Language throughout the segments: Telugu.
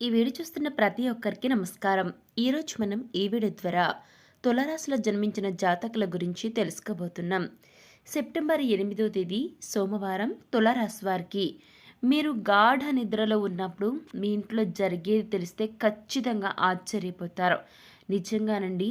ఈ వీడియో చూస్తున్న ప్రతి ఒక్కరికి నమస్కారం. ఈరోజు మనం ఈ వీడియో ద్వారా తులరాశిలో జన్మించిన జాతకుల గురించి తెలుసుకోబోతున్నాం. సెప్టెంబర్ ఎనిమిదో తేదీ సోమవారం తులరాశి వారికి. మీరు గాఢ నిద్రలో ఉన్నప్పుడు మీ ఇంట్లో జరిగేది తెలిస్తే ఖచ్చితంగా ఆశ్చర్యపోతారు. నిజంగానండి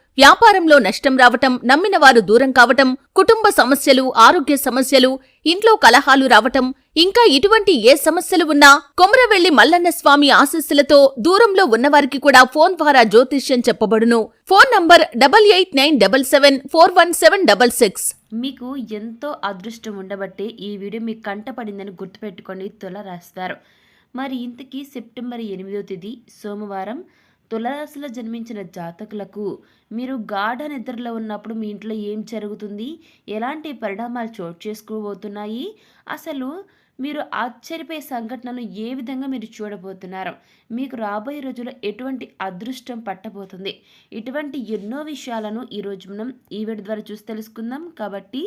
వ్యాపారంలో నష్టం రావటం నమ్మిన వారు దూరం కావటం కుటుంబ సమస్యలు ఆరోగ్య సమస్యలు ఇంట్లో కలహాలు రావటం ఇంకా ఇటువంటి ఏ సమస్యలు ఉన్నా కొమరవెల్లి మల్లన్న స్వామి ఆశస్సులతో దూరంలో ఉన్నవారికి కూడా ఫోన్ ద్వారా జ్యోతిష్యం చెప్పబడును. Phone number double eight nine double seven four one seven double six. మీకు ఎంతో అదృష్టం ఉండబట్టే ఈ వీడియో మీకు కంటపడిందని గుర్తుపెట్టుకొని తుల రాస్తారు. మరి ఇంతకీ సెప్టెంబర్ ఎనిమిదో తేదీ సోమవారం తులరాశిలో జన్మించిన జాతకులకు మీరు గాఢ నిద్రలో ఉన్నప్పుడు మీ ఇంట్లో ఏం జరుగుతుంది? ఎలాంటి పరిణామాలు చోటు చేసుకోబోతున్నాయి? అసలు మీరు ఆశ్చర్యపోయే సంఘటనలు ఏ విధంగా మీరు చూడబోతున్నారు? మీకు రాబోయే రోజుల్లో ఎటువంటి అదృష్టం పట్టబోతుంది? ఇటువంటి ఎన్నో విషయాలను ఈరోజు మనం ఈ వీడియో ద్వారా చూసి తెలుసుకుందాం. కాబట్టి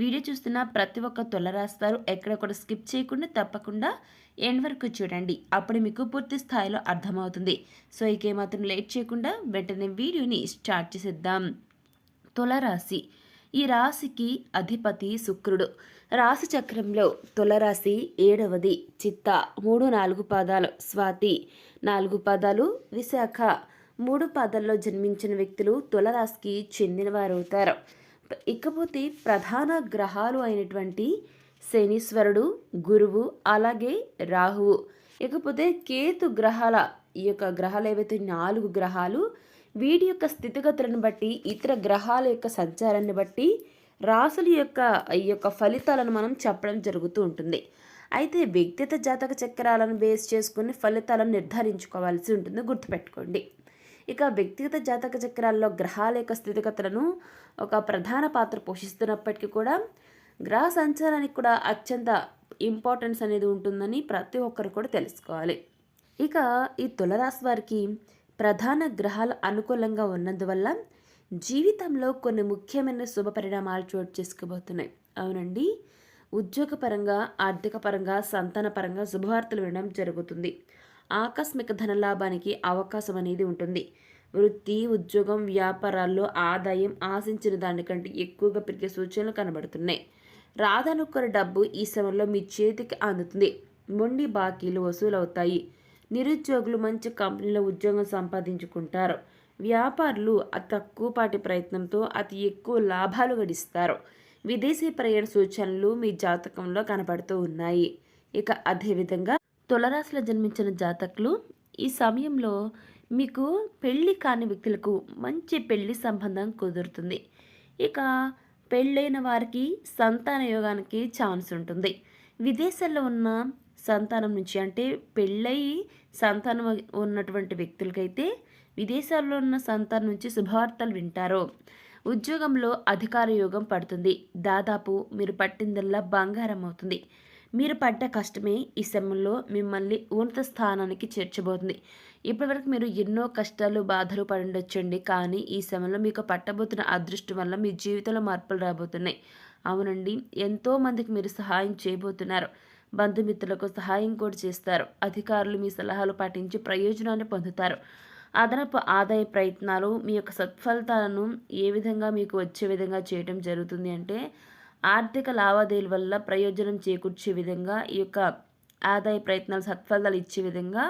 వీడియో చూస్తున్న ప్రతి ఒక్క తొలరాస్తారు ఎక్కడ కూడా స్కిప్ చేయకుండా తప్పకుండా ఎండ్ వరకు చూడండి. అప్పుడు మీకు పూర్తి స్థాయిలో అర్థమవుతుంది. సో ఇకేమాత్రం లేట్ చేయకుండా వెంటనే వీడియోని స్టార్ట్ చేసేద్దాం. తులరాశి ఈ రాశికి అధిపతి శుక్రుడు. రాశి చక్రంలో తులరాశి ఏడవది చిత్త మూడు నాలుగు పాదాలు స్వాతి నాలుగు పాదాలు విశాఖ మూడు పాదాల్లో జన్మించిన వ్యక్తులు తులరాశికి చెందినవారు అవుతారు ఇకపోతే ప్రధాన గ్రహాలు అయినటువంటి శనీశ్వరుడు గురువు అలాగే రాహువు. ఇకపోతే కేతు గ్రహాల ఈ యొక్క గ్రహాలు ఏవైతే నాలుగు గ్రహాలు వీటి యొక్క స్థితిగతులను బట్టి ఇతర గ్రహాల యొక్క సంచారాన్ని బట్టి రాసుల యొక్క ఈ యొక్క ఫలితాలను మనం చెప్పడం జరుగుతూ ఉంటుంది. అయితే వ్యక్తిగత జాతక చక్రాలను బేస్ చేసుకుని ఫలితాలను నిర్ధారించుకోవాల్సి ఉంటుంది. గుర్తుపెట్టుకోండి. ఇక వ్యక్తిగత జాతక చక్రాల్లో గ్రహాల యొక్క స్థితిగతులను ఒక ప్రధాన పాత్ర పోషిస్తున్నప్పటికీ కూడా గ్రహ సంచారానికి కూడా అత్యంత ఇంపార్టెన్స్ అనేది ఉంటుందని ప్రతి ఒక్కరు కూడా తెలుసుకోవాలి. ఇక ఈ తులరాశి వారికి ప్రధాన గ్రహాలు అనుకూలంగా ఉన్నందువల్ల జీవితంలో కొన్ని ముఖ్యమైన శుభ పరిణామాలు చోటు చేసుకోబోతున్నాయి అవునండి. ఉద్యోగపరంగా ఆర్థిక పరంగా సంతాన పరంగా శుభవార్తలు వినడం జరుగుతుంది. ఆకస్మిక ధనలాభానికి అవకాశం అనేది ఉంటుంది. వృత్తి ఉద్యోగం వ్యాపారాల్లో ఆదాయం ఆశించిన దానికంటే ఎక్కువగా పెరిగే సూచనలు కనబడుతున్నాయి. రాదనుకున్న డబ్బు ఈ సమయంలో మీ చేతికి అందుతుంది. మొండి బాకీలు వసూలవుతాయి. నిరుద్యోగులు మంచి కంపెనీలో ఉద్యోగం సంపాదించుకుంటారు. వ్యాపారులు అతి తక్కువపాటి ప్రయత్నంతో అతి ఎక్కువ లాభాలు గడిస్తారు. విదేశీ ప్రయాణ సూచనలు మీ జాతకంలో కనబడుతూ ఉన్నాయి. ఇక అదేవిధంగా తులరాశిలో జన్మించిన జాతకులు ఈ సమయంలో మీకు పెళ్ళి కాని వ్యక్తులకు మంచి పెళ్ళి సంబంధం కుదురుతుంది. ఇక పెళ్ళైన వారికి సంతాన యోగానికి ఛాన్స్ ఉంటుంది. విదేశాల్లో ఉన్న సంతానం నుంచి అంటే పెళ్ళయి సంతానం ఉన్నటువంటి వ్యక్తులకైతే విదేశాల్లో ఉన్న సంతానం నుంచి శుభవార్తలు వింటారు. ఉద్యోగంలో అధికార యోగం పడుతుంది. దాదాపు మీరు పట్టిందల్లా బంగారం అవుతుంది. మీరు పడ్డ కష్టమే ఈ సమయంలో మిమ్మల్ని ఉన్నత స్థానానికి చేర్చబోతుంది. ఇప్పటివరకు మీరు ఎన్నో కష్టాలు బాధలు పడుండొచ్చండి. కానీ ఈ సమయంలో మీకు పట్టబోతున్న అదృష్టం వల్ల మీ జీవితంలో మార్పులు రాబోతున్నాయి. అవునండి ఎంతో మందికి మీరు సహాయం చేయబోతున్నారు. బంధుమిత్రులకు సహాయం కూడా చేస్తారు. అధికారులు మీ సలహాలు పాటించి ప్రయోజనాన్ని పొందుతారు. అదనపు ఆదాయ ప్రయత్నాలు మీ యొక్క సత్ఫలితాలను ఏ విధంగా మీకు వచ్చే విధంగా చేయటం జరుగుతుంది అంటే ఆర్థిక లావాదేవీల వల్ల ప్రయోజనం చేకూర్చే విధంగా ఈ యొక్క ఆదాయ ప్రయత్నాలు సత్ఫలితాలు ఇచ్చే విధంగా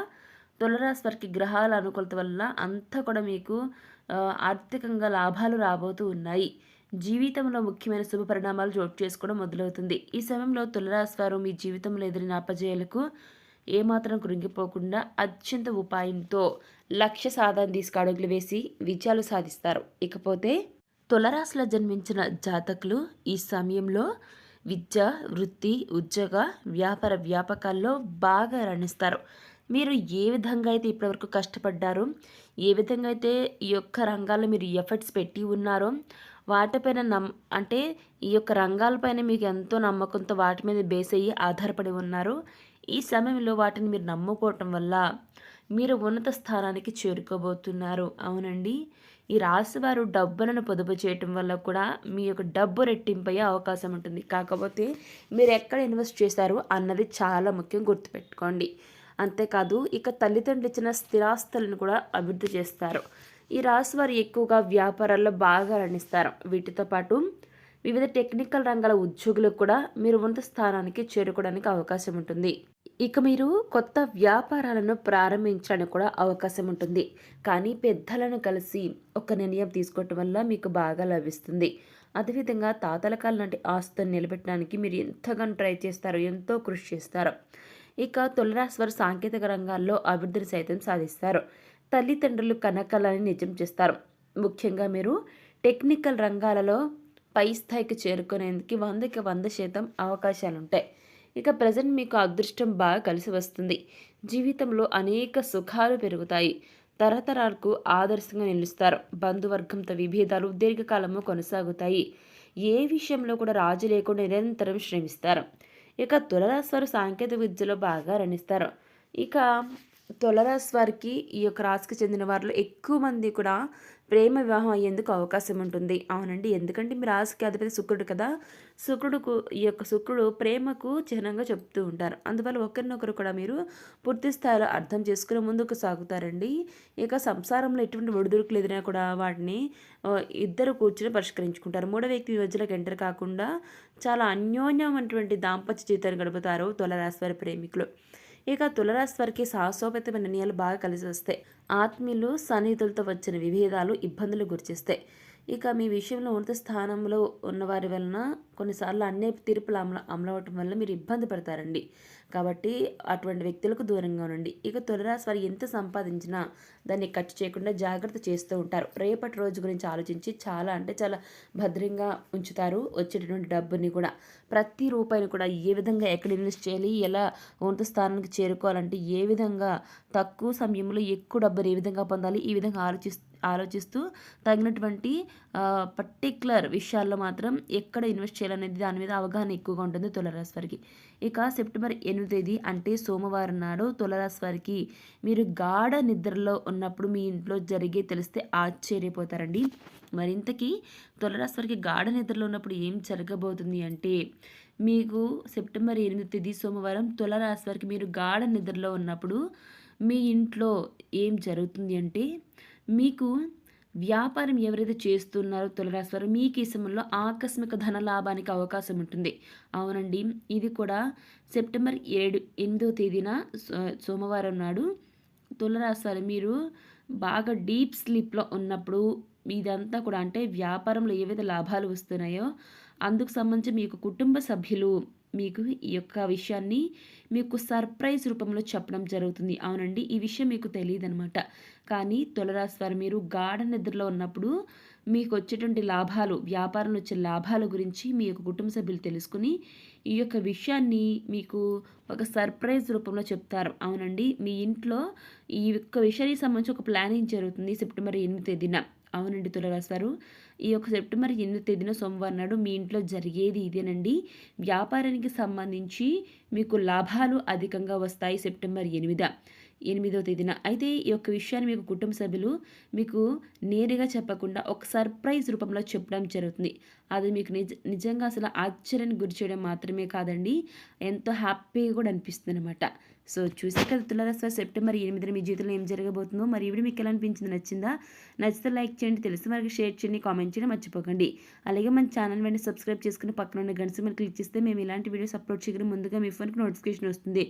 తులరాశి వారికి గ్రహాల అనుకూలత వల్ల అంతా కూడా మీకు ఆర్థికంగా లాభాలు రాబోతూ ఉన్నాయి. జీవితంలో ముఖ్యమైన శుభ పరిణామాలు చోటు చేసుకోవడం మొదలవుతుంది. ఈ సమయంలో తులరాశి వారు మీ జీవితంలో ఎదురైన అపజయాలకు ఏమాత్రం కృంగిపోకుండా అత్యంత ఉపాయంతో లక్ష్య సాధన తీసుకు అడుగులు వేసి విజయాలు సాధిస్తారు. ఇకపోతే తులరాశిలో జన్మించిన జాతకులు ఈ సమయంలో విద్య వృత్తి ఉద్యోగ వ్యాపార వ్యాపకాల్లో బాగా రాణిస్తారు. మీరు ఏ విధంగా అయితే ఇప్పటివరకు కష్టపడ్డారో ఏ విధంగా అయితే ఈ యొక్క రంగాల్లో మీరు ఎఫర్ట్స్ పెట్టి ఉన్నారో వాటిపైన నమ్ అంటే ఈ యొక్క రంగాలపైన మీకు ఎంతో నమ్మకంతో వాటి మీద బేస్ అయ్యి ఆధారపడి ఉన్నారు. ఈ సమయంలో వాటిని మీరు నమ్ముకోవటం వల్ల మీరు ఉన్నత స్థానానికి చేరుకోబోతున్నారు. అవునండి. ఈ రాశి వారు డబ్బులను పొదుపు చేయటం వల్ల కూడా మీ యొక్క డబ్బు రెట్టింపయ్యే అవకాశం ఉంటుంది. కాకపోతే మీరు ఎక్కడ ఇన్వెస్ట్ చేశారు అన్నది చాలా ముఖ్యం గుర్తుపెట్టుకోండి. అంతేకాదు ఇక తల్లిదండ్రులు ఇచ్చిన స్థిరాస్తులను కూడా అభివృద్ధి చేస్తారు. ఈ రాశి వారు ఎక్కువగా వ్యాపారాల్లో బాగా రణిస్తారు. వీటితో పాటు వివిధ టెక్నికల్ రంగాల ఉద్యోగులకు కూడా మీరు ఉన్నత స్థానానికి చేరుకోవడానికి అవకాశం ఉంటుంది. ఇక మీరు కొత్త వ్యాపారాలను ప్రారంభించడానికి కూడా అవకాశం ఉంటుంది. కానీ పెద్దలను కలిసి ఒక నిర్ణయం తీసుకోవటం వల్ల మీకు బాగా లభిస్తుంది. అదేవిధంగా తాతల కాలం నాటి ఆస్తులను నిలబెట్టడానికి మీరు ఎంతగానో ట్రై చేస్తారు ఎంతో కృషి చేస్తారు ఇక తులరాశ్వర సాంకేతిక రంగాల్లో అభివృద్ధిని సైతం సాధిస్తారు. తల్లిదండ్రులు కనకలని నిజం చేస్తారు. ముఖ్యంగా మీరు టెక్నికల్ రంగాలలో పై స్థాయికి చేరుకునేందుకు వందకి వంద శాతం అవకాశాలు ఉంటాయి ఇక ప్రజెంట్ మీకు అదృష్టం బాగా కలిసి వస్తుంది. జీవితంలో అనేక సుఖాలు పెరుగుతాయి. తరతరాలకు ఆదర్శంగా నిలుస్తారు. బంధువర్గంతో విభేదాలు దీర్ఘకాలము కొనసాగుతాయి. ఏ విషయంలో కూడా రాజు లేకుండా నిరంతరం శ్రమిస్తారు. ఇక తులరాశి సాంకేతిక విద్యలో బాగా రణిస్తారు. ఇక తులరాశి వారికి ఈ యొక్క రాశికి చెందిన వారిలో ఎక్కువ మంది కూడా ప్రేమ వివాహం అయ్యేందుకు అవకాశం ఉంటుంది. అవునండి. ఎందుకంటే మీ రాశికి అధిపతి శుక్రుడు కదా. శుక్రుడుకు ఈ యొక్క శుక్రుడు ప్రేమకు చిహ్నంగా చెప్తూ ఉంటారు. అందువల్ల ఒకరినొకరు కూడా మీరు పూర్తి స్థాయిలో అర్థం చేసుకుని ముందుకు సాగుతారండి. ఇక సంసారంలో ఎటువంటి ఒడిదుడుకులు ఎదురైనా కూడా వాటిని ఇద్దరు కూర్చుని పరిష్కరించుకుంటారు. మూడో వ్యక్తి మధ్యలోకి ఎంటర్ కాకుండా చాలా అన్యోన్యమైనటువంటి దాంపత్య జీవితాన్ని గడుపుతారు తులరాశి వారి ప్రేమికులు. ఇక తులరాశి వారికి సాహసోపేతమైన నిర్ణయాలు బాగా కలిసి వస్తాయి. ఆత్మీయులు సన్నిహితులతో వచ్చిన విభేదాలు ఇబ్బందులు గురిచేస్తాయి. ఇక మీ విషయంలో ఉన్నత స్థానంలో ఉన్నవారి వలన కొన్నిసార్లు అన్ని తీర్పులు అమలు అమలవటం వల్ల మీరు ఇబ్బంది పడతారండి. కాబట్టి అటువంటి వ్యక్తులకు దూరంగా ఉండండి. ఇక తొలిరాశి వారు ఎంత సంపాదించినా దాన్ని ఖర్చు చేయకుండా జాగ్రత్త చేస్తూ ఉంటారు. రేపటి రోజు గురించి ఆలోచించి చాలా అంటే చాలా భద్రంగా ఉంచుతారు వచ్చేటటువంటి డబ్బుని కూడా. ప్రతి రూపాయిని కూడా ఏ విధంగా ఎక్కడ ఇన్వెస్ట్ చేయాలి ఎలా ఉన్నత స్థానానికి చేరుకోవాలంటే ఏ విధంగా తక్కువ సమయంలో ఎక్కువ డబ్బుని ఏ విధంగా పొందాలి ఈ విధంగా ఆలోచిస్తూ ఆలోచిస్తూ తగినటువంటి పర్టిక్యులర్ విషయాల్లో మాత్రం ఎక్కడ ఇన్వెస్ట్ చేయాలనేది దాని మీద అవగాహన ఎక్కువగా ఉంటుంది తులరాశి వారికి. ఇక సెప్టెంబర్ ఎనిమిది తేదీ అంటే సోమవారం నాడు తులరాశి వారికి మీరు గాఢ నిద్రలో ఉన్నప్పుడు మీ ఇంట్లో జరిగే తెలిస్తే ఆశ్చర్యపోతారండి. మరింతకీ తులరాశి వారికి గాఢ నిద్రలో ఉన్నప్పుడు ఏం జరగబోతుంది అంటే మీకు సెప్టెంబర్ ఎనిమిది తేదీ సోమవారం తులరాశి వారికి మీరు గాఢ నిద్రలో ఉన్నప్పుడు మీ ఇంట్లో ఏం జరుగుతుంది అంటే మీకు వ్యాపారం ఎవరైతే చేస్తున్నారో తులరాశివారు మీ కేసంలో ఆకస్మిక ధన లాభానికి అవకాశం ఉంటుంది. అవునండి. ఇది కూడా సెప్టెంబర్ ఏడు ఎనిమిదో తేదీన సోమవారం నాడు తులరాశివారు మీరు బాగా డీప్ స్లీప్లో ఉన్నప్పుడు ఇదంతా కూడా అంటే వ్యాపారంలో ఏవైతే లాభాలు వస్తున్నాయో అందుకు సంబంధించి మీకు కుటుంబ సభ్యులు మీకు ఈ యొక్క విషయాన్ని మీకు సర్ప్రైజ్ రూపంలో చెప్పడం జరుగుతుంది. అవునండి ఈ విషయం మీకు తెలియదనమాట కానీ తులరాశి వారు మీరు గాఢ నిద్రలో ఉన్నప్పుడు మీకు వచ్చేటువంటి లాభాలు వ్యాపారంలో వచ్చే లాభాల గురించి మీ యొక్క కుటుంబ సభ్యులు తెలుసుకుని ఈ యొక్క విషయాన్ని మీకు ఒక సర్ప్రైజ్ రూపంలో చెప్తారు. అవునండి మీ ఇంట్లో ఈ యొక్క విషయానికి సంబంధించి ఒక ప్లానింగ్ జరుగుతుంది. సెప్టెంబర్ ఎనిమిది తేదీన. అవునండి తులరాశారు ఈ యొక్క సెప్టెంబర్ ఎనిమిది తేదీన సోమవారం నాడు మీ ఇంట్లో జరిగేది ఇదేనండి. వ్యాపారానికి సంబంధించి మీకు లాభాలు అధికంగా వస్తాయి సెప్టెంబర్ ఎనిమిద ఎనిమిదో తేదీన. అయితే ఈ యొక్క విషయాన్ని మీకు కుటుంబ సభ్యులు మీకు నేరుగా చెప్పకుండా ఒక సర్ప్రైజ్ రూపంలో చెప్పడం జరుగుతుంది. అది మీకు నిజ నిజంగా అసలు ఆశ్చర్యానికి గురి చేయడం మాత్రమే కాదండి ఎంతో హ్యాపీగా కూడా అనిపిస్తుంది అనమాట సో చూసే కదా తులారాశి సెప్టెంబర్ ఎనిమిదిన మీ జీవితంలో ఏం జరగబోతుందో మరి ఇవి మీకు ఎలా అనిపించింది నచ్చిందా? నచ్చితే లైక్ చేయండి తెలిసిన వారికి షేర్ చేయండి కామెంట్ చేయడం మర్చిపోకండి. అలాగే మన ఛానల్ వెంటనే సబ్స్క్రైబ్ చేసుకుని పక్కన ఉన్న గంట మీరు క్లిక్ చేస్తే మేము ఇలాంటి వీడియోస్ అప్లోడ్ చేయడం ముందుగా మీ ఫోన్కి నోటిఫికేషన్ వస్తుంది.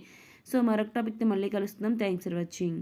సో మరొక టాపిక్తో మళ్ళీ కలుస్తున్నాం. Thanks for watching.